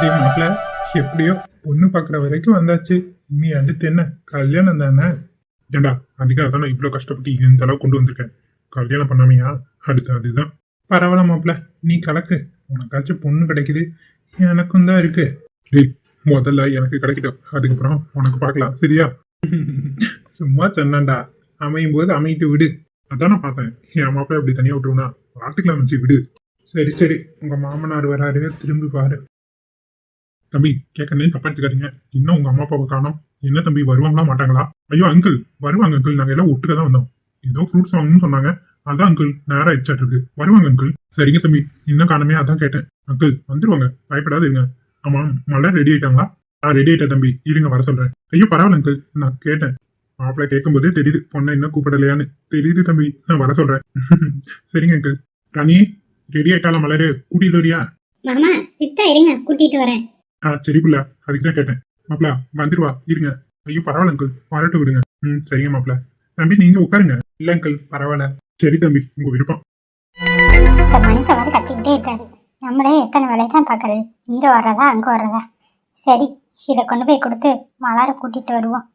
டேய் மாப்பிள்ள எப்படியோ பொண்ணு பார்க்குற வரைக்கும் வந்தாச்சு. இனி அடுத்து என்ன? கல்யாணம் தானே? ஏண்டா அதுக்காக தான் நான் இவ்வளோ கஷ்டப்பட்டு இந்த அளவு கொண்டு வந்திருக்கேன். கல்யாணம் பண்ணாமையா? அடுத்து அதுதான். பரவாயில்ல மாப்பிள்ள நீ கலக்கு. உனக்காச்சும் பொண்ணு கிடைக்குது. எனக்கும் தான் இருக்கு. டேய் முதல்ல எனக்கு கிடைக்கட்டும். அதுக்கப்புறம் உனக்கு பார்க்கலாம். சரியா? சும்மா சொன்னான்டா. அமையும் போது அமையிட்டு விடு. அதான் நான் பார்த்தேன். என் மாப்பிள்ள அப்படி தனியாக விட்டுருவனா? பார்த்துக்கலாம் வச்சு விடு. சரி சரி. உங்க மாமனார் வராரு. திரும்பி பாரு. தம்பி கேட்கறேன் தப்பா எடுத்துக்காதீங்க இன்னும் உங்க அம்மா அப்பாவை காணோம். என்ன தம்பி வருவாங்களா மாட்டாங்களா? ஐயோ அங்கிள் வருவாங்க அங்கிள் நாங்க எல்லாம் ஒட்டுக்க தான் வந்தோம். ஏதோ ஃப்ரூட்ஸ் வாங்கணும்னு சொன்னாங்க. அதான் அங்கிள் நேரம் ஆயிடுச்சாட்டு இருக்கு. வருவாங்க அங்கிள் சரிங்க தம்பி இன்னும் காணமே அதான் கேட்டேன். அங்கிள் வந்துருவாங்க. பயப்படாது இருங்க. ஆமா மலர் ரெடி ஆயிட்டாங்களா? நான் ரெடி ஆயிட்டேன் தம்பி. இருங்க வர சொல்றேன். ஐயோ பரவாயில்ல அங்கிள் நான் கேட்டேன். மாப்பிள்ளை கேட்கும்போதே தெரியுது. பொண்ணை இன்னும் கூப்பிடலையான்னு. தெரியுது தம்பி. நான் வர சொல்றேன். சரிங்க அங்கிள் ராணி ரெடி ஆயிட்டாளா மலரு? கூட்டிட்டு வரியா? மாமா சித்தா இருங்க. கூட்டிட்டு வரேன். ஆ சரி புள்ள அதுக்கு தான் கேட்டேன். மாப்பிளா வந்துருவா இருங்க. ஐயோ பரவாயில்ல அங்கிள் வரட்டு விடுங்க. ம் சரிங்க மாப்பிள. தம்பி நீங்க உட்காருங்க. இல்ல அங்கிள் பரவாயில்ல. சரி தம்பி. உங்க விருப்பம். இந்த மனுஷன் வர கத்திக்கிட்டே இருக்காரு. நம்மளே எத்தனை வேலையை தான் பார்க்கறது? இங்க வர்றதா அங்க வர்றதா? சரி இதை கொண்டு போய் கொடுத்து மலாரை கூட்டிட்டு வருவோம்.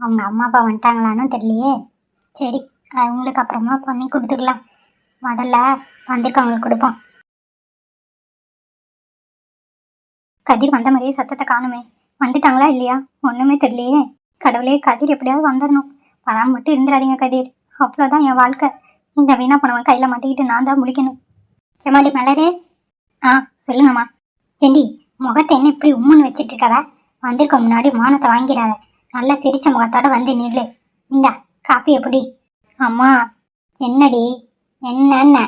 அவங்க அம்மா அப்பா வந்துட்டாங்களான்னு தெரியலையே. சரி அவங்களுக்கு அப்புறமா பண்ணி கொடுத்துக்கலாம். முதல்ல வந்திருக்கவங்களுக்கு கொடுப்போம். கதிர் வந்த மாதிரியே சத்தத்தை காணுமே. வந்துட்டாங்களா இல்லையா? ஒண்ணுமே தெரியலையே. கடவுளே கதிர் எப்படியாவது வந்துடணும் வராம மட்டும் இருந்துடாதீங்க கதிர். அவ்வளோதான் என் வாழ்க்கை. இந்த வீணா போனவன் கையில் மாட்டிக்கிட்டு நான் தான் முழிக்கணும். செமாடி மலரு. ஆ சொல்லுங்கம்மா. ஏண்டி முகத்தை என்ன இப்படி உம்முன்னு வச்சுட்டு இருக்கவ வந்திருக்க முன்னாடி மானத்தை வாங்கிடாத. நல்லா சிரிச்ச முகத்தோட வந்து நில்லு. இந்தா காப்பி எப்படி? அம்மா என்னடி? என்னென்ன?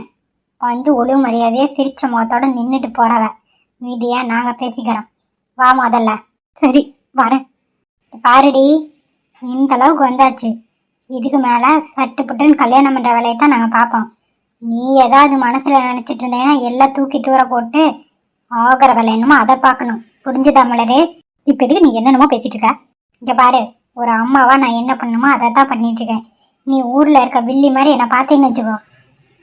வந்து ஒழு மரியாதையே சிரிச்ச முகத்தோட நின்றுட்டு போகிறவ மீதியா நாங்கள் பேசிக்கிறோம். வா முதல்ல. சரி வரேன். பாருடி இந்த அளவுக்கு வந்தாச்சு. இதுக்கு மேலே சட்டு புட்டுன்னு கல்யாணம் பண்ணுற வேலையை தான் நாங்கள் பார்ப்போம். நீ ஏதாவது மனசில் நினச்சிட்டு இருந்தேன்னா எல்லாம் தூக்கி தூர போட்டு ஆகிற வேலை என்னமோ அதை பார்க்கணும். புரிஞ்சுதா மலரு? இப்போ இதுக்கு நீ என்னென்னமோ பேசிட்டு இருக்க? இங்கே பாரு ஒரு அம்மாவா நான் என்ன பண்ணணுமோ அதை தான் பண்ணிட்டு இருக்கேன். நீ ஊரில் இருக்க வில்லி மாதிரி என்னை பார்த்தீங்கன்னு வச்சுக்கோ.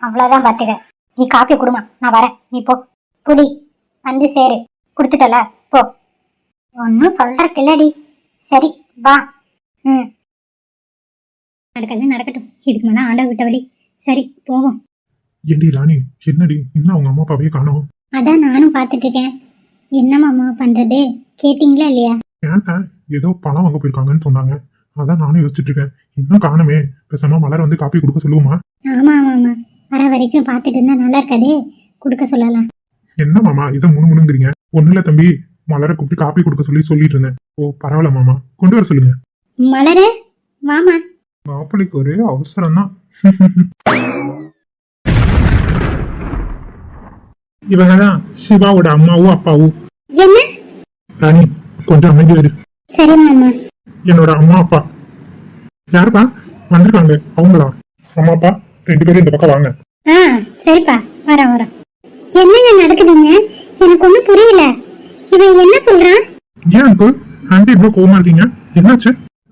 அவ்வளோதான் பார்த்துக்க. நீ காப்பி கொடுமா. நான் வரேன். நீ போ. புடி. வந்து சேரு. கொடுத்துட்டல. போ. ஒன்றும் சொல்கிறக்கு இல்லடி சரி வா. ம். நடக்கிறது நடக்கட்டும். இதுக்கு மேலே ஆண்டா விட்ட வழி சரி போவோம். ஏண்டி ராணி என்னடி? இன்னும் அவங்க அம்மா அப்பாவே காணோம். அதான் நானும் பார்த்துட்டு இருக்கேன் என்ன மாமா பண்ணுறது கேட்டிங்களா இல்லையா? ஏன்டா? ஏதோ பழம் வாங்க போயிருக்காங்கன்னு சொன்னாங்க. அதான் நானும் யோசிச்சுட்டு இருக்கேன் இன்னும் காணுமே. பேசாம மலர் வந்து காப்பி கொடுக்க சொல்லுவோமா? ஆமாம் ஆமாம் ஆமாம் வர வரைக்கும் பார்த்துட்டு இருந்தா நல்லா இருக்காதே. கொடுக்க சொல்லலாம். என்ன மாமா இதை முணு முணுங்கிறீங்க ஒண்ணு இல்ல தம்பி. மலரை கூப்பிட்டு காப்பி கொடுக்க சொல்லி சொல்லிட்டு இருந்தேன். ஓ பரவாயில்ல மாமா. கொண்டு வர சொல்லுங்க. மலரு வாமா. மாப்பிள்ளைக்கு ஒரே அவசரம் தான் இவங்க தான் சிவாவோட அம்மாவும் அப்பாவும். என்ன? ராணி கொஞ்சம் அமைதியா இரு. சரி மாமா. என்னோட அம்மா அப்பா. யாருப்பா? வந்திருக்காங்க. அவங்களா? அம்மா அப்பா ரெண்டு பேரும் இந்த பக்கம் வாங்க. ஆ சரிப்பா. வரேன் வரேன். என்னங்க நடக்குதுங்க? எனக்கு ஒன்றும் புரியல. இவன் என்ன சொல்றான்? ஏன் அங்கிள் ஆண்டி இவ்வளவு கோவமா இருக்கீங்க? என்னாச்சு?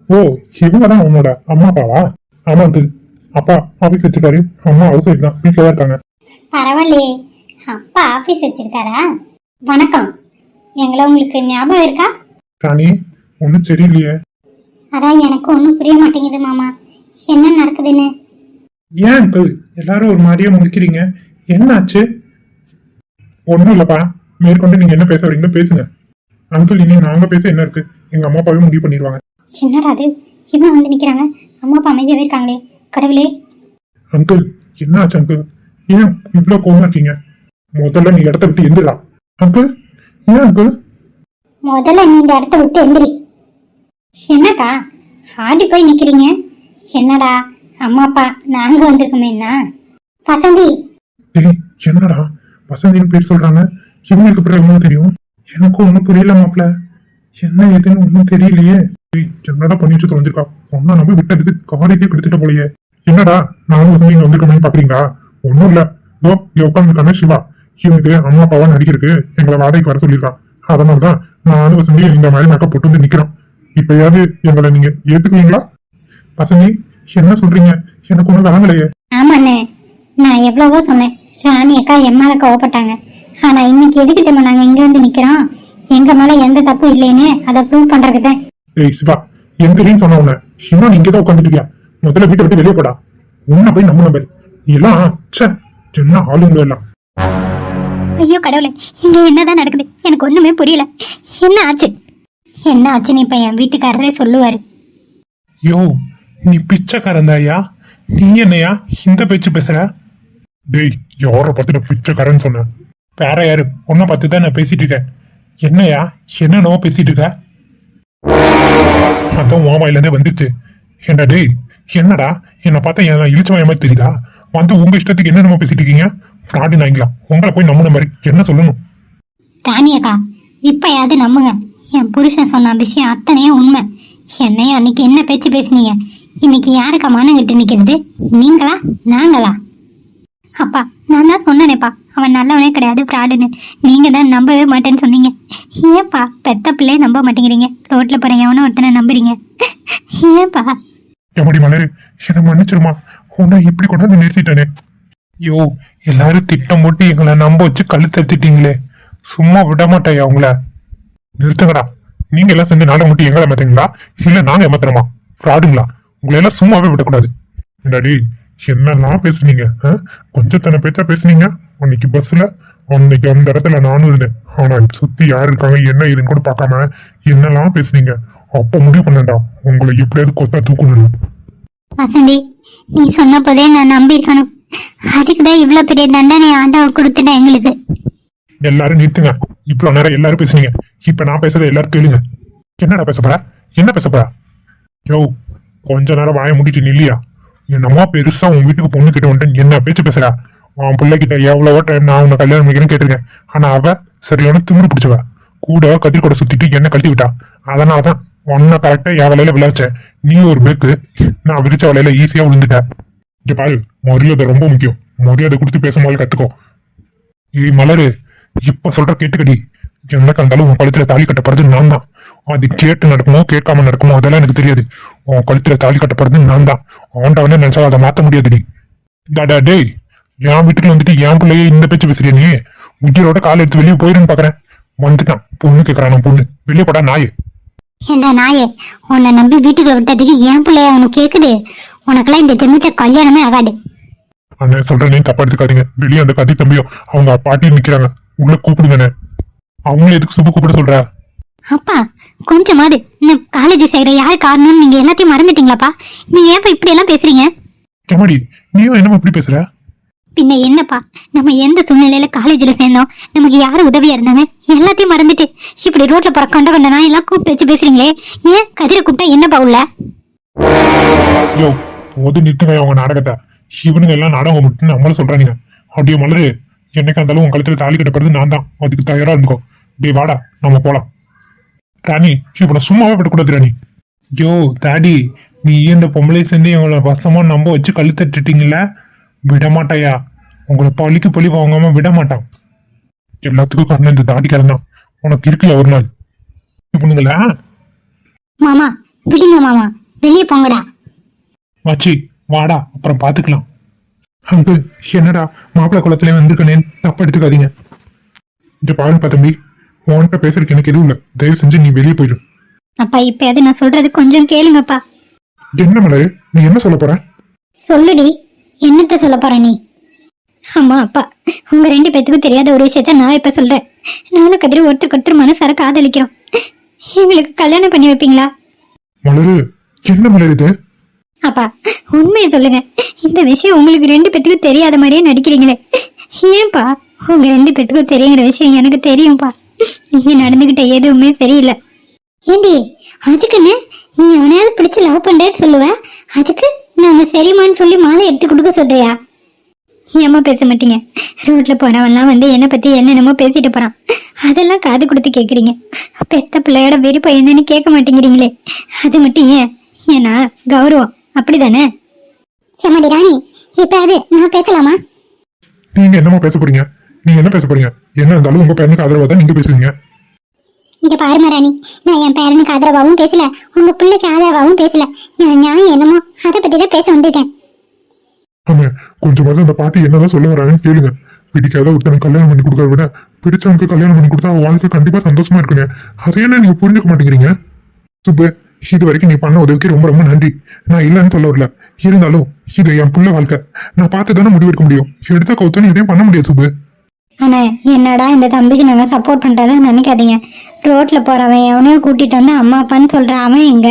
ஓ இவங்க தான் உன்னோட அம்மா அப்பாவா? ஆமா அங்கிள் அப்பா ஆபீஸ் வச்சிருக்காரு. அம்மா ஹவுஸ் ஒய்ஃப் தான். வீட்டில் தான் இருக்காங்க. பரவாயில்லையே. அப்பா ஆஃபீஸ் வச்சிருக்காரா? வணக்கம். எங்களை உங்களுக்கு ஞாபகம் இருக்கா? ராணி ஒன்றும் சரியில்லையே. அதான் எனக்கு ஒன்றும் புரிய மாட்டேங்குது மாமா. என்ன நடக்குதுன்னு? ஏன் அங்கிள் எல்லாரும் ஒரு மாதிரியா முடிக்கிறீங்க என்னாச்சு? ஒன்றும் இல்லைப்பா. மேற்கொண்டு நீங்க என்ன பேச வரீங்களோ பேசுங்க. அங்கிள் இனி நாங்க பேச என்ன இருக்கு? எங்க அம்மா அப்பாவே முடிவு பண்ணிடுவாங்க. என்னடா அது? இவன் வந்து நிக்கிறாங்க? அம்மா அப்பா அமைதியாவே இருக்காங்களே. கடவுளே. அங்கிள் என்ன ஆச்சு அங்கிள்? ஏன் இவ்வளோ கோவமா இருக்கீங்க? முதல்ல நீ இடத்த விட்டு எந்திரா அங்கிள் ஏன் அங்கிள்? முதல்ல நீ இந்த இடத்த விட்டு எந்திரி. என்னக்கா? ஆடி போய் நிக்கிறீங்க? என்னடா? அம்மா அப்பா நாங்க வந்திருக்கோமேண்ணா வசந்தி. டேய் என்னடா? வசந்தின்னு பேர் சொல்றாங்க. இவங்களுக்கு அப்புறம் என்ன தெரியும். எனக்கும் ஒன்றும் புரியல மாப்ள என்ன ஏதுன்னு ஒன்றும் தெரியலையே. என்னடா பண்ணி பண்ணிட்டு தொலைஞ்சிருக்கா? ஒன்னா நம்பி விட்டதுக்கு காரியத்தையே கொடுத்துட்ட போலயே. என்னடா நானும் வசந்தி இங்க வந்திருக்கோம்னு பாக்குறீங்களா? ஒன்றும் இல்ல. இதோ இங்கே உட்காந்துருக்கானே சிவா. இவனுக்கு அம்மா அப்பாவா நடிக்கிறதுக்கு எங்களை வாடகைக்கு வர சொல்லிருக்கான் அதனால தான் நானும் வசந்தி இந்த மாதிரி மேக்கப் போட்டு வந்து நிக்கிறோம். இப்பயாவது எங்களை நீங்க ஏத்துக்குவீங்களா? வசந்தி என்ன சொல்றீங்க? எனக்கு ஒன்றும் விளங்கலையே ஆமாண்ணே. நான் எவ்வளவோ சொன்னேன். ராணி அக்கா என் மேல கோவப்பட்டாங்க. ஆனா இன்னைக்கு எதுக்கு தெரியுமா நாங்க இங்க வந்து நிக்கிறோம்? எங்க மேல எந்த தப்பும் இல்லைன்னு அதை ப்ரூவ் பண்றதுக்கு தான். ஏய் சிவா எந்திரின்னு சொன்ன உன்ன. இன்னும் நீ இங்கதான் உட்காந்துட்டு இருக்கியா முதல்ல வீட்டை விட்டு வெளியே போடா. உன்னை போய் நம்ம நம்பர். எல்லாம் ச்சே என்ன ஆளுங்க எல்லாம். ஐயோ கடவுளே இங்க என்னதான் நடக்குது? எனக்கு ஒண்ணுமே புரியல. என்ன ஆச்சு? என்ன ஆச்சுன்னு இப்ப என் வீட்டுக்காரரே சொல்லுவாரு. யோ நீ பிச்சைக்காரன் தாயா? நீ என்னையா இந்த பேச்சு பேசுற? டேய் யாரை பத்தின பிச்சைக்காரன் சொன்னேன் வேற யாரு? உன்னை பார்த்து தான் நான் பேசிட்டு இருக்கேன். என்னையா? என்னென்னவோ பேசிட்டு இருக்க? அதான் ஓமாயில இருந்தே வந்துச்சு என்ன டேய் என்னடா? என்னை பார்த்தா என் இழிச்சவன் மாதிரி தெரியுதா? வந்து உங்க இஷ்டத்துக்கு என்னென்னமோ பேசிட்டு இருக்கீங்க? ஃப்ராடு நாய்ங்களா உங்களை போய் நம்பின மாதிரி. என்ன சொல்லணும்? ராணியக்கா இப்பயாவது நம்புங்க. என் புருஷன் சொன்ன விஷயம் அத்தனையே உண்மை. என்னையும் அன்னைக்கு என்ன பேச்சு பேசுனீங்க? இன்னைக்கு யாருக்கா மானம் கட்டு நிக்கிறது? நீங்களா? நாங்களா? அப்பா நான் தான் சொன்னேனேப்பா. அவன் நல்லவனே கிடையாது ஃப்ராடுன்னு. நீங்க தான் நம்பவே மாட்டேன்னு சொன்னீங்க. ஏன்ப்பா பெத்த பிள்ளையே நம்ப மாட்டேங்கிறீங்க? ரோட்டில் போகிற எவனோ ஒருத்தனை நம்புறீங்க. ஏன்பா. எப்படி மலரு என்னை மன்னிச்சிருமா? உன்னை இப்படி கொண்டாந்து நிறுத்திட்டேனே. யோ எல்லாரும் திட்டம் போட்டு எங்களை நம்ப வச்சு கழுத்து எடுத்துட்டீங்களே சும்மா விட மாட்டாயா அவங்கள நிறுத்துங்கடா. நீங்க எல்லாம் சேர்ந்து நாடகம் மட்டும் எங்களை ஏமாத்துங்களா இல்ல நாங்க ஏமாத்துறோமா? ஃப்ராடுங்களா? உங்களை எல்லாம் சும்மாவே விடக்கூடாது. என்னடி என்னெல்லாம் பேசுனீங்க? ஆ? கொஞ்சம் தன பேச்சா பேசுனீங்க? அன்னைக்கு பஸ்ல அன்னைக்கு அந்த இடத்துல நானும் இருந்தேன். ஆனா சுத்தி யார் இருக்காங்க என்ன இதுன்னு கூட பார்க்காம என்னெல்லாம் பேசுனீங்க? அப்ப முடிவு பண்ணேன்டா. உங்களை எப்படியாவது கொத்தா தூக்கணும் வசந்தி நீ சொன்னப்போதே நான் நம்பியிருக்கணும். அதுக்கு தான் இவ்வளோ பெரிய தண்டனை ஆண்டவன் கொடுத்துட்டேன் எங்களுக்கு. எல்லாரும் நிறுத்துங்க. இவ்வளவு நேரம் எல்லாரும் பேசுனீங்க. இப்ப நான் பேசுறத எல்லாரும் கேளுங்க. என்னடா பேச போற? என்ன பேச போற? யோ கொஞ்ச நேரம் வாய முடிட்டு நில்லியா? என்னமோ பெருசா உன் வீட்டுக்கு பொண்ணு கிட்ட வந்துட்டு என்ன பேச்சு பேசுற? உன் பிள்ளைகிட்ட எவ்வளவோ டைம் நான் உன்னை கல்யாணம் பண்ணிக்கிறேன்னு கேட்டிருக்கேன். ஆனா அவ சரியான திமிரு பிடிச்சவ. கூட கத்திரி கூட சுத்திட்டு என்ன கழட்டி விட்டா. அதனாலதான் உன்னை கரெக்டா என் வலையில விளையாச்ச நீ ஒரு பேக்கு நான் விரிச்ச வலையில ஈஸியா விழுந்துட்டேன். இங்க பாரு மரியாதை ரொம்ப முக்கியம். மரியாதை கொடுத்து பேசும்போது கத்துக்கோ. ஏய் மலரு இப்ப சொல்ற கேட்டுக்கடி. எனக்கு இருந்தாலும் உன் கழுத்துல தாலி கட்டப்படுறது நான் தான் அது கேட்டு நடக்குமோ கேட்காம நடக்குமோ அதெல்லாம் எனக்கு தெரியாது. உன் கழுத்துல தாலி கட்டப்படுறது நான் தான் ஆண்டவனே நினைச்சா அதை மாத்த முடியாதுடி டாடா டேய் என் வீட்டுக்கு வந்துட்டு என் பிள்ளைய இந்த பேச்சு பேசுறிய நீ? உயிரோட கால் எடுத்து வெளியே போயிருன்னு பாக்குறேன். வந்துட்டான். பொண்ணு கேக்குறான் பொண்ணு. வெளியே போடா நாயே. ஏண்டா நாயே உன்னை நம்பி வீட்டுக்குள்ள விட்டதுக்கு என் பிள்ளைய உனக்கு கேக்குது? உனக்கெல்லாம் இந்த ஜென்மத்தை கல்யாணமே ஆகாது. அண்ணன் சொல்றேனே தப்பா எடுத்துக்காதீங்க. வெளியே அந்த கத்தி தம்பியும் அவங்க பாட்டியும் நிக்கிறாங்க. உள்ள கூப்பிடுங்கண்ணே அவங்களே எதுக்கு சுப்பு கூப்பிட சொல்ற? அப்பா கொஞ்சமாவது இந்த காலேஜ் செய்யற யார் காரணம்னு நீங்க எல்லாத்தையும் மறந்துட்டீங்களாப்பா? நீங்க ஏன்ப்பா இப்படி எல்லாம் பேசுறீங்க கமாடி நீயும் என்னமா இப்படி பேசுற? பின்ன என்னப்பா நம்ம எந்த சூழ்நிலையில காலேஜ்ல சேர்ந்தோம்? நமக்கு யாரு உதவியா இருந்தாங்க? எல்லாத்தையும் மறந்துட்டு இப்படி ரோட்ல போற கண்ட கண்ட நான் எல்லாம் கூப்பிட்டு வச்சு பேசுறீங்களே ஏன் கதிரை கூப்பிட்டா என்னப்பா உள்ள? யோ போது நிறுத்துங்க அவங்க நாடகத்தை. இவனுங்க எல்லாம் நாடகம் மட்டும் நம்மள சொல்றானுங்க. அப்படியே மலரு என்னைக்கா இருந்தாலும் உன் கழுத்துல தாலி கட்டப்படுறது நான் தான் அதுக்கு தயாரா இருந்துக்கோ. டேய் வாடா நம்ம போலாம். ராணி நான் சும்மாவே விடக்கூடாது ராணி யோ தாடி நீ இந்த பொம்பளை சேர்ந்து எங்களை வசமா நம்ப வச்சு கழுத்தட்டுட்டீங்கள விட மாட்டாயா உங்களை பழிக்கு பழி வாங்காம விட மாட்டான் எல்லாத்துக்கும் காரணம் இந்த தாடிக்காரன் தான். உனக்கு இருக்குல்ல ஒரு நாள்? இவனுங்களா மாமா விடுங்க மாமா வெளியே போங்கடா. மச்சி வாடா அப்புறம் பாத்துக்கலாம். அங்கிள் என்னடா மாப்பிள்ளை குளத்துல வந்திருக்கனே தப்பா எடுத்துக்காதீங்க. இங்க பாருப்பா தம்பி உன்கிட்ட பேசுறதுக்கு எனக்கு எதுவும் இல்லை. தயவு செஞ்சு நீ வெளியே போயிடு அப்பா இப்பயாவது நான் சொல்றது கொஞ்சம் கேளுங்கப்பா. என்ன மலரு நீ என்ன சொல்ல போற? சொல்லுடி. என்னத்த சொல்ல போற நீ? ஆமா அப்பா. உங்க ரெண்டு பேத்துக்கும் தெரியாத ஒரு விஷயத்த நான் இப்ப சொல்றேன். நானும் கதிரி ஒருத்தருக்கு ஒருத்தர் மனசார காதலிக்கிறோம். எங்களுக்கு கல்யாணம் பண்ணி வைப்பீங்களா? மலரு என்ன மலர் இது? அப்பா உண்மையை சொல்லுங்க. இந்த விஷயம் உங்களுக்கு ரெண்டு பேத்துக்கும் தெரியாத மாதிரியே நடிக்கிறீங்களே. ஏன்பா உங்க ரெண்டு பேத்துக்கும் தெரியுங்கிற விஷயம் எனக்கு தெரியும்பா. நீங்க நடந்துகிட்ட எதுவுமே சரியில்லை. ஏண்டி அதுக்குன்னு நீ அவனையாவது பிடிச்சு லவ் பண்றேன்னு சொல்லுவ? அதுக்கு நாங்க சரிம்மான்னு சொல்லி மாலை எடுத்து கொடுக்க சொல்றியா? ஏம்மா பேச மாட்டீங்க? ரோட்ல போறவன்லாம் வந்து என்னை பத்தி என்னென்னமோ பேசிட்டு போறான். அதெல்லாம் காது கொடுத்து கேக்குறீங்க. பெத்த பிள்ளையோட விருப்பம் என்னன்னு கேட்க மாட்டேங்கிறீங்களே. அது மட்டும் ஏன்? ஏன்னா கௌரவம். அப்படிதானே? செம்மடி ராணி இப்ப அது நான் பேசலாமா? நீங்க என்னமா பேச போறீங்க? நீங்க என்ன பேச போறீங்க? என்ன இருந்தாலும் உங்க பையனுக்கு ஆதரவா தான் நீங்க பேசுவீங்க இங்க பாருமா ராணி நான் என் பேரனுக்கு ஆதரவாகவும் பேசல உங்க பிள்ளைக்கு ஆதரவாகவும் பேசல. நான் நியாயம் என்னமோ அதை பத்தி தான் பேச வந்திருக்கேன். ஆமா கொஞ்சமாவது அந்த பாட்டி என்னதான் சொல்ல வராங்கன்னு கேளுங்க. பிடிக்காத ஒருத்தனுக்கு கல்யாணம் பண்ணி கொடுக்கறத விட பிடிச்சவனுக்கு கல்யாணம் பண்ணி கொடுத்தா வாழ்க்கை கண்டிப்பா சந்தோஷமா இருக்குங்க. அதை என்ன நீங்க புரிஞ்சுக்க மாட்டேங்கிறீங்க? சுப்பு இது வரைக்கும் நீ பண்ண உதவிக்கு ரொம்ப ரொம்ப நன்றி. நான் இல்லைன்னு சொல்ல வரல. இருந்தாலும் இது என் புள்ள வாழ்க்கை. நான் பார்த்து தானே முடிவெடுக்க முடியும். எடுத்த கவுத்தன்னு எதையும் பண்ண முடியாது சுப்பு. அண்ணே என்னடா இந்த தம்பிக்கு நாங்கள் சப்போர்ட் பண்ணுறதா நினைக்காதீங்க. ரோட்டில் போகிறவன் எவனையோ கூட்டிகிட்டு வந்து அம்மா அப்பான்னு சொல்கிற அவன் எங்க?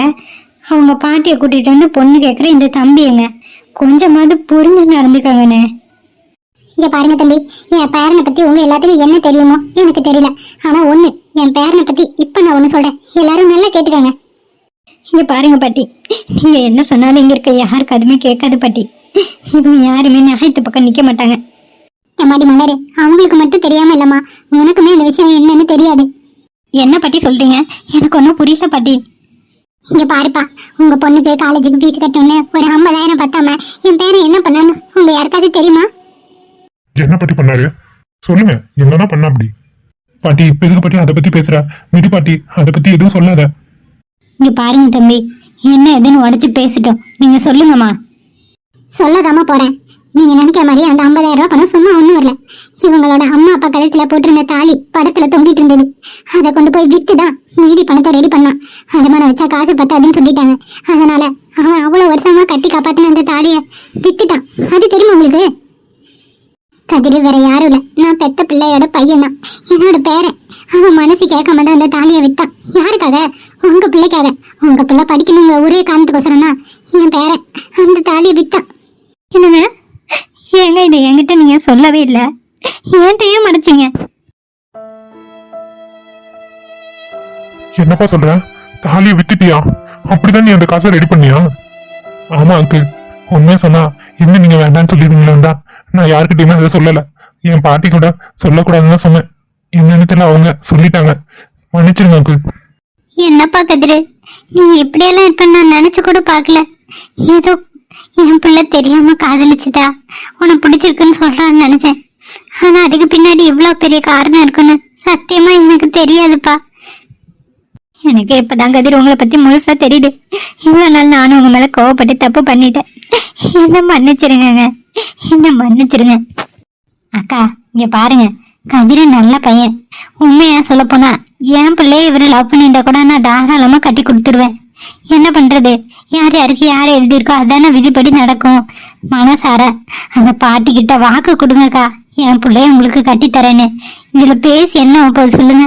அவங்க பாட்டியை கூட்டிகிட்டு வந்து பொண்ணு கேட்குற இந்த தம்பி எங்க? கொஞ்சமாவது புரிஞ்சு நடந்துக்கங்கண்ணே. இங்க பாருங்க தம்பி என் பேரனை பத்தி உங்க எல்லாத்துக்கும் என்ன தெரியுமோ எனக்கு தெரியல. ஆனா ஒண்ணு என் பேரனை பத்தி இப்ப நான் ஒண்ணு சொல்றேன். எல்லாரும் நல்லா கேட்டுக்கோங்க. இங்கே பாருங்க பாட்டி நீங்கள் என்ன சொன்னாலும் இங்கே இருக்க யாருக்கு அதுவுமே கேட்காது பாட்டி. இவங்க யாருமே நியாயத்து பக்கம் நிற்க மாட்டாங்க. எம்மாடி மலரு அவங்களுக்கு மட்டும் தெரியாம இல்லம்மா. உனக்குமே இந்த விஷயம் என்னன்னு தெரியாது. என்ன பாட்டி சொல்கிறீங்க எனக்கு ஒன்றும் புரியல பாட்டி. இங்க பாருப்பா உங்க பொண்ணுக்கு காலேஜுக்கு ஃபீஸ் கட்டணும்னு ஒரு ஐம்பதாயிரம் பத்தாம என் பேரன் என்ன பண்ணான்னு உங்க யாருக்காவது தெரியுமா? என்ன பத்தி பண்ணாரு? சொல்லுங்க என்னதான் பண்ண அப்படி? பாட்டி இப்ப எதுக்கு பாட்டி அதை பத்தி பேசுற? மிடி பாட்டி அதை பத்தி எதுவும் சொல்லாத. இங்கே பாருங்க தம்பி என்ன எதுன்னு உடச்சி பேசிட்டோம். நீங்கள் சொல்லுங்கம்மா. சொல்லதாம்மா போறேன். நீங்க நினைக்கிற மாதிரி அந்த ஐம்பதாயிரம் ரூபாய் பணம் சும்மா ஒண்ணும் வரல இவங்களோட அம்மா அப்பா கழுத்துல போட்டிருந்த தாலி படத்துல தொங்கிட்டு இருந்தது. அதை கொண்டு போய் வித்து தான் மீதி பணத்தை ரெடி பண்ணான். அடமான வச்சா காசு பத்தாதுன்னு சொல்லிட்டாங்க. அதனால அவன் அவ்வளவு வருஷமா கட்டி காப்பாத்தின அந்த தாலிய வித்துட்டான். அது தெரியுமா உங்களுக்கு? என்னப்பா சொல்ற? தாலியை வித்துட்டியா? அப்படிதான் நீ அந்த காசை ரெடி பண்ணியா? ஆமா அங்கிள் உண்மையா சொன்னா என்ன நீங்க வேண்டாம்னு சொல்லிடுங்களா நான் யாருக்கிட்டயுமே அதை சொல்லல. என் பாட்டி கூட சொல்லக்கூடாதுன்னு சொன்னேன். என்னன்னு தெரியல அவங்க சொல்லிட்டாங்க. மன்னிச்சிருங்க அங்கிள் என்னப்பா கதிரு? நீ இப்படியெல்லாம் இருப்ப நான் நினைச்சு கூட பார்க்கல. ஏதோ என் பிள்ளை தெரியாம காதலிச்சுட்டா. உனக்கு பிடிச்சிருக்குன்னு சொல்றான்னு நினைச்சேன். ஆனா அதுக்கு பின்னாடி இவ்வளவு பெரிய காரணம் இருக்குன்னு சத்தியமா எனக்கு தெரியாதுப்பா. எனக்கு இப்பதான் கதிர் உங்களை பத்தி முழுசா தெரியுது. இவ்வளவு நாள் நானும் உங்க மேல கோவப்பட்டு தப்பு பண்ணிட்டேன். என்ன மன்னிச்சிருங்க என்ன மன்னிச்சிருங்க. அக்கா இங்க பாருங்க. கதிரு நல்ல பையன். உண்மையா சொல்ல போனா என் பிள்ளைய இவரு லவ் பண்ணிட்டா கூட நான் தாராளமா கட்டி கொடுத்துருவேன். என்ன பண்றது? யார் யாருக்கு யார் எழுதியிருக்கோ அதான விதிப்படி நடக்கும். மனசார அந்த பாட்டி கிட்ட வாக்கு கொடுங்கக்கா. என் பிள்ளைய உங்களுக்கு கட்டி தரேன்னு இதுல பேசி என்ன போது சொல்லுங்க.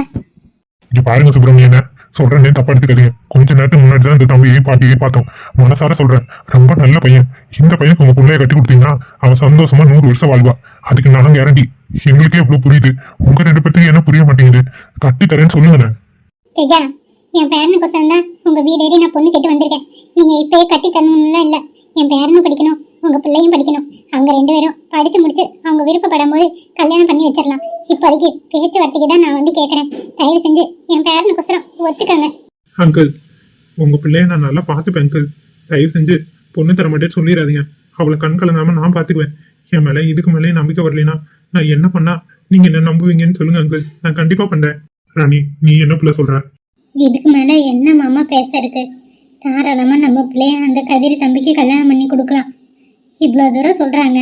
இங்க பாருங்க சுப்பிரமணியன. சொல்றேன் தப்பா எடுத்துக்காதீங்க கொஞ்ச நேரத்துக்கு முன்னாடி தான் இந்த தம்பியை பாட்டியை பார்த்தோம் மனசார சொல்றேன். ரொம்ப நல்ல பையன். இந்த பையனுக்கு உங்க பிள்ளைய கட்டி கொடுத்தீங்கன்னா அவன் சந்தோஷமா நூறு வருஷம் வாழ்வா. அதுக்கு நானும் கேரண்டி எங்களுக்கே எவ்வளவு புரியுது. உங்க ரெண்டு பேர்த்துக்கு என்ன புரிய மாட்டேங்குது? கட்டி தரேன்னு சொல்லுங்கண்ணே என் பேரனுக்கு தான் உங்க வீடேறி நான் பொண்ணு கேட்டு வந்திருக்கேன். நீங்க இப்பயே கட்டி தரணும்லாம் இல்ல. என் பேரனும் படிக்கணும். உங்க பிள்ளையும் படிக்கணும். அவங்க ரெண்டு பேரும் படிச்சு முடிச்சு அவங்க விருப்பப்படும் போது கல்யாணம் பண்ணி வச்சிடலாம் இப்போதைக்கு பேச்சுவார்த்தைக்கு தான் நான் வந்து கேட்கறேன் தயவு செஞ்சு என் பேரனுக்கோசரம் ஒத்துக்கங்க. அங்கிள் உங்க பிள்ளைய நான் நல்லா பார்த்துப்பேன் அங்கிள். தயவு செஞ்சு பொண்ணு தர மாட்டேன்னு சொல்லிடாதீங்க. அவளை கண் கலங்காம நான் பார்த்துக்குவேன். என் மேல இதுக்கு மேலே நம்பிக்கை வரலைன்னா நான் என்ன பண்ணா? நீங்க என்ன நம்புவீங்கன்னு சொல்லுங்க அங்கிள். நான் கண்டிப்பா பண்றேன். ராணி நீ என்ன பிள்ளை சொல்ற? இதுக்கு மேல என்ன மாமா பேச இருக்கு? தாராளமா நம்ம பிள்ளைய அந்த கதிர் தம்பிக்கு கல்யாணம் பண்ணி கொடுக்கலாம். இவ்வளோ தூரம் சொல்றாங்க.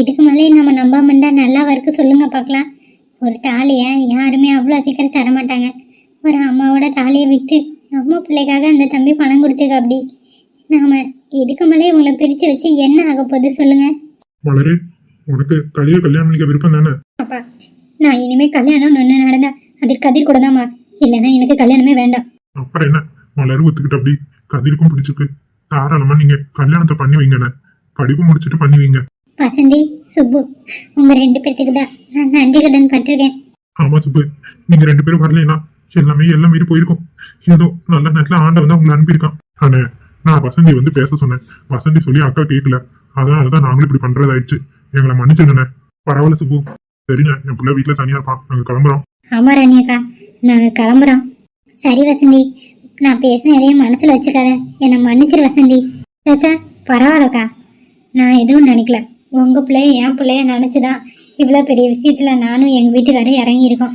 இதுக்கு மேலே நம்ம நம்பாம இருந்தா நல்லா இருக்கு சொல்லுங்க பார்க்கலாம் ஒரு தாலியை யாருமே அவ்வளோ சீக்கிரம் தர மாட்டாங்க. ஒரு அம்மாவோட தாலியை விற்று நம்ம பிள்ளைக்காக அந்த தம்பி பணம் கொடுத்துக்க அப்படி நாம இதுக்கு மேலே இவங்களை பிரித்து வச்சு என்ன ஆக போகுது சொல்லுங்க. மலரு உனக்கு கலிய கல்யாணம் பண்ணிக்க விருப்பம் தானே? அப்பா நான் இனிமே கல்யாணம் ஒன்று நடந்தா அது கதிர் கூட தான்மா இல்லைன்னா எனக்கு கல்யாணமே வேண்டாம். அப்புறம் என்ன? மலரு ஒத்துக்கிட்டு அப்படி கதிருக்கும் பிடிச்சிருக்கு. தாராளமா நீங்க கல்யாணத்தை பண்ணி வைங்கண்ணே. படிப்பு முடிச்சுட்டு பண்ணி வைங்க வசந்தி சுப்பு உங்க ரெண்டு பேர்த்துக்கு தான் நான் நன்றி கடன் பட்டிருக்கேன். ஆமா சுப்பு. நீங்க ரெண்டு பேரும் வரலைன்னா எல்லாமே எல்லாம் மீறி போயிருக்கும். ஏதோ நல்ல நேரத்துல ஆண்டவன் தான் உங்களை அனுப்பியிருக்கான். அண்ணே நான் வசந்தி வந்து பேச சொன்னேன். வசந்தி சொல்லி அக்கா கேட்கல அதனாலதான் நாங்களும் இப்படி பண்றதாயிடுச்சு. எங்களை மன்னிச்சிருங்கண்ணே பரவாயில்ல சுப்பு. சரிங்க என் பிள்ளை வீட்டுல தனியா இருப்பான். நாங்க கிளம்புறோம். ஆமா ரணியக்கா நாங்கள் கிளம்புறோம். சரி வசந்தி. நான் பேசின எதையும் மனசுல வச்சுக்காத. என்னை மன்னிச்சிரு வசந்தி. பரவாயில்லக்கா நான் எதுவும் நினைக்கல. உங்கள் பிள்ளைய என் பிள்ளைய நினச்சி தான் இவ்வளோ பெரிய விஷயத்தில் நானும் எங்கள் வீட்டுக்காரரும் இறங்கியிருக்கோம்.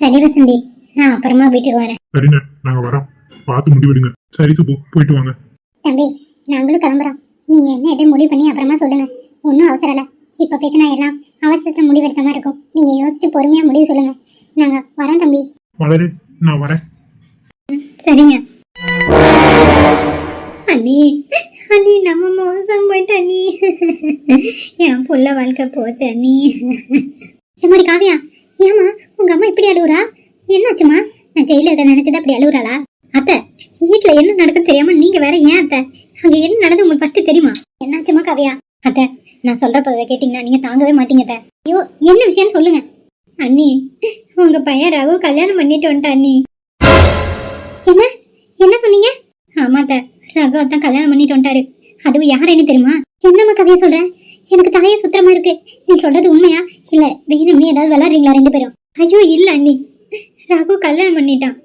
சரி வசந்தி நான் அப்புறமா வீட்டுக்கு வரேன். சரிண்ணே நாங்க வரோம். பார்த்து முடிவெடுங்க. சரி சுப்பு போயிட்டு வாங்க. தம்பி நாங்களும் கிளம்புறோம். நீங்க என்ன எதுவும் முடிவு பண்ணி அப்புறமா சொல்லுங்க. ஒன்றும் அவசரம் இல்லை. இப்போ பேசினா எல்லாம் அவசரத்துல முடிவெடுத்த மாதிரி இருக்கும். நீங்க யோசிச்சு பொறுமையா முடிவு சொல்லுங்க. நாங்க வரோம் தம்பி. மலரு நான் வரேன். சரிங்க. அண்ணி. அண்ணி நம்ம மோசம் போயிட்ட நீ என் புள்ள வாழ்க்கை போச்ச நீ எம்மாடி காவியா? ஏமா உங்க அம்மா இப்படி அழுவுறா? என்னாச்சுமா நான் ஜெயில இருக்க நினைச்சதா அப்படி அழுகுறாளா அத்தை வீட்டுல என்ன நடக்குன்னு தெரியாம நீங்க வேற ஏன் அத்தை? அங்க என்ன நடந்து உங்களுக்கு ஃபர்ஸ்ட் தெரியுமா? என்னாச்சுமா காவியா? அத்தை நான் சொல்ற போறதை கேட்டீங்கன்னா நீங்க தாங்கவே மாட்டீங்க அத்தை. ஐயோ என்ன விஷயம் சொல்லுங்க. அண்ணி உங்க பையன் ரகு கல்யாணம் பண்ணிட்டு வந்துட்டா அண்ணி. என்ன? என்ன சொன்னீங்க? ஆமா அத்தை. ரகு தான் கல்யாணம் பண்ணிட்டு வந்துட்டாரு. அதுவும் யாருன்னு தெரியுமா? என்னம்மா கவியா சொல்ற? எனக்கு தலைய சுத்தமா இருக்கு. நீ சொல்றது உண்மையா? இல்ல வேணும்னு ஏதாவது விளாடுறீங்களா ரெண்டு பேரும்? ஐயோ இல்ல அண்ணி. ரகு கல்யாணம் பண்ணிட்டான்.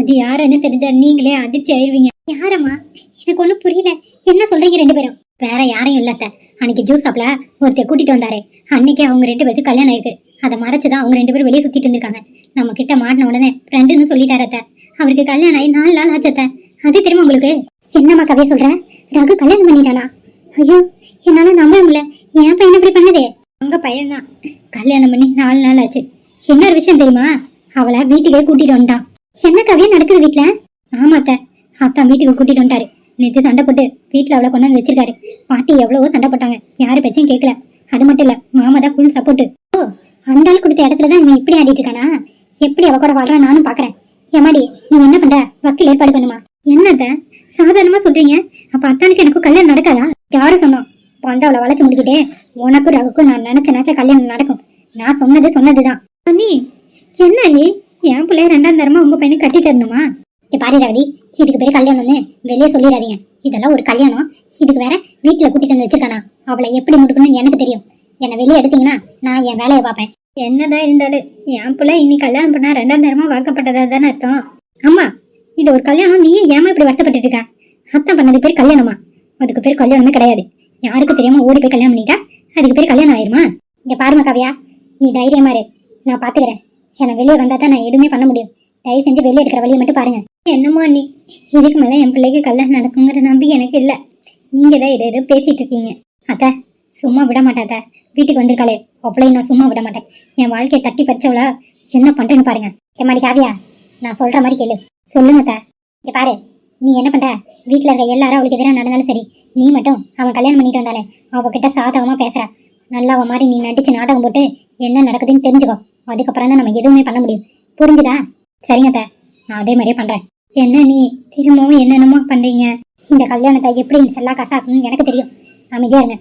அது யாருன்னு தெரிஞ்சா நீங்களே அதிர்ச்சி ஆயிருவீங்க யாரம்மா? எனக்கு ஒண்ணும் புரியல. என்ன சொல்றீங்க ரெண்டு பேரும்? வேற யாரையும் இல்ல அத்தை. அன்னைக்கு ஜூஸ் சாப்பிட ஒருத்தர் கூட்டிட்டு வந்தாரு. அன்னைக்கே அவங்க ரெண்டு பேருக்கு கல்யாணம் ஆயிருக்கு. அதை மறைச்சுதான் அவங்க ரெண்டு பேரும் வெளியே சுத்திட்டு இருந்திருக்காங்க. நம்ம கிட்ட மாட்டின உடனே ஃப்ரெண்டுன்னு சொல்லிட்டாரத்த அத்தை. அவருக்கு கல்யாணம் ஆகி நாலு நாள் ஆச்சு அது தெரியுமா உங்களுக்கு? என்னம்மா கதையை சொல்ற? ரகு கல்யாணம் பண்ணிட்டானா? ஐயோ என்னால நம்ப முடியல. என் பையன் இப்படி பண்ணதே? உங்க பையன்தான். கல்யாணம் பண்ணி நாலு நாள் ஆச்சு. இன்னொரு விஷயம் தெரியுமா? அவளை வீட்டுக்கே கூட்டிட்டு வந்துட்டான். என்ன கவியா நடக்குது வீட்ல? ஆமா அத்தை. அத்தான் வீட்டுக்கு கூட்டிட்டு வந்துட்டாரு. நேற்று சண்டை போட்டு வீட்டுல அவளை கொண்டாந்து வச்சிருக்காரு. பாட்டி எவ்வளவோ சண்டை போட்டாங்க. யாரு பேச்சையும் கேட்கல. அது மட்டும் இல்ல மாமா தான் ஃபுல் சப்போர்ட் ஓ அந்த ஆள் கொடுத்த இடத்துல தான் இவன் இப்படி ஆடிட்டு இருக்கானா? எப்படி அவ கூட வாழ்றான் நானும் பாக்குறேன். ஏமாடி நீ என்ன பண்ற? வக்கீல் ஏற்பாடு பண்ணுமா? என்னத்த சாதாரணமா சொல்றீங்க? அப்ப அத்தானுக்கு எனக்கும் கல்யாணம் நடக்காதா? யாரு சொன்னோம் பந்த அவளை வளைச்சு முடிக்கிட்டே உனக்கும் ரகுக்கும் நான் நினைச்ச கல்யாணம் நடக்கும். நான் சொன்னது சொன்னதுதான். அண்ணி என்ன அண்ணி? என் பிள்ளைய ரெண்டாம் தரமா உங்க பையனுக்கு கட்டி தரணுமா? பாரு ரவதி இதுக்கு பேர் கல்யாணம்னு வெளியே சொல்லிடாதீங்க. இதெல்லாம் ஒரு கல்யாணம். இதுக்கு வேற வீட்டுல கூட்டிட்டு வந்து வச்சிருக்கானா? அவளை எப்படி முட்டுக்கணும்னு எனக்கு தெரியும். என்னை வெளியே எடுத்தீங்கன்னா நான் என் வேலையை பார்ப்பேன். என்னதான் இருந்தாலும் என் பிள்ளை இன்னைக்கு கல்யாணம் பண்ணா ரெண்டாம் தரமா வாக்கப்பட்டதா தானே அர்த்தம். அம்மா இது ஒரு கல்யாணம் நீ ஏமா இப்படி வருத்தப்பட்டு இருக்க? அத்தான் பண்ணது பேர் கல்யாணமா? அதுக்கு பேர் கல்யாணமே கிடையாது. யாருக்கு தெரியாம ஓடி போய் கல்யாணம் பண்ணிட்டா? அதுக்கு பேர் கல்யாணம் ஆயிருமா? இங்க பாருங்க காவியா நீ தைரியமா இரு. நான் பாத்துக்கிறேன். என்னை வெளியே வந்தா தான் நான் எதுவுமே பண்ண முடியும். தயவு செஞ்சு வெளியே எடுக்கிற வழியை மட்டும் பாருங்க. என்னமோ நீ? இதுக்கு மேல என் பிள்ளைக்கு கல்யாணம் நடக்குங்கிற நம்பிக்கை எனக்கு இல்ல. நீங்க தான் இதை ஏதோ பேசிட்டு இருக்கீங்க. அத்த சும்மா விட மாட்டாத்த வீட்டுக்கு வந்திருக்காளே. அவ்வளவு நான் சும்மா விட மாட்டேன். என் வாழ்க்கையை தட்டி பறிச்சவள என்ன பண்றேன்னு பாருங்க. என் மாதிரி காவியா நான் சொல்ற மாதிரி கேளு. சொல்லுங்க தா இங்க பாரு. நீ என்ன பண்ற? வீட்டில் இருக்க எல்லாரும் அவளுக்கு எதிராக நடந்தாலும் சரி நீ மட்டும் அவன் கல்யாணம் பண்ணிட்டு வந்தாலே அவகிட்ட சாதகமா பேசுற. நல்லா அவன் மாதிரி நீ நடிச்சு நாடகம் போட்டு என்ன நடக்குதுன்னு தெரிஞ்சுக்கோ. அதுக்கப்புறம் தான் நம்ம எதுவுமே பண்ண முடியும். புரிஞ்சுதா? சரிங்க தா நான் அதே மாதிரியே பண்றேன். என்ன நீ திரும்பவும் என்னென்னமோ பண்றீங்க? இந்த கல்யாணத்தை எப்படி எல்லா கசாக்குன்னு எனக்கு தெரியும். அமைதியா இருங்க.